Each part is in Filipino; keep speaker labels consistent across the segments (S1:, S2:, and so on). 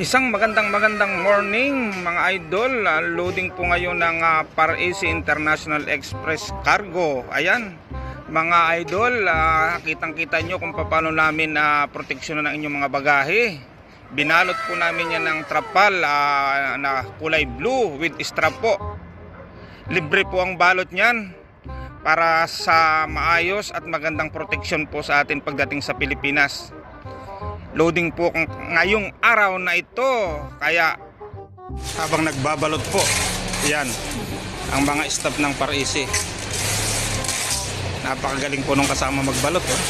S1: Isang magandang magandang morning mga idol. Ah, loading po ngayon ng uh, Parisi International Express Cargo. Ayan. Mga idol, ah, kitang-kita nyo kung paano namin na proteksyonan ang inyong mga bagahe. Binalot po namin yan ng trapal ah, na kulay blue with strap po. Libre po ang balot niyan para sa maayos at magandang proteksyon po sa atin pagdating sa Pilipinas loading po ng- ngayong araw na ito. Kaya habang nagbabalot po yan ang mga staff ng Parisi. Napakagaling po nung kasama magbalot oh.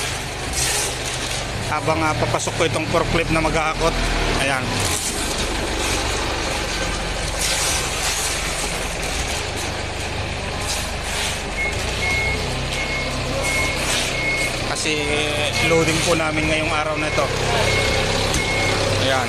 S1: habang ah, papasok ko itong forklift na mag-aakot ayan. Kasi loading po namin ngayong araw na ito. Ayan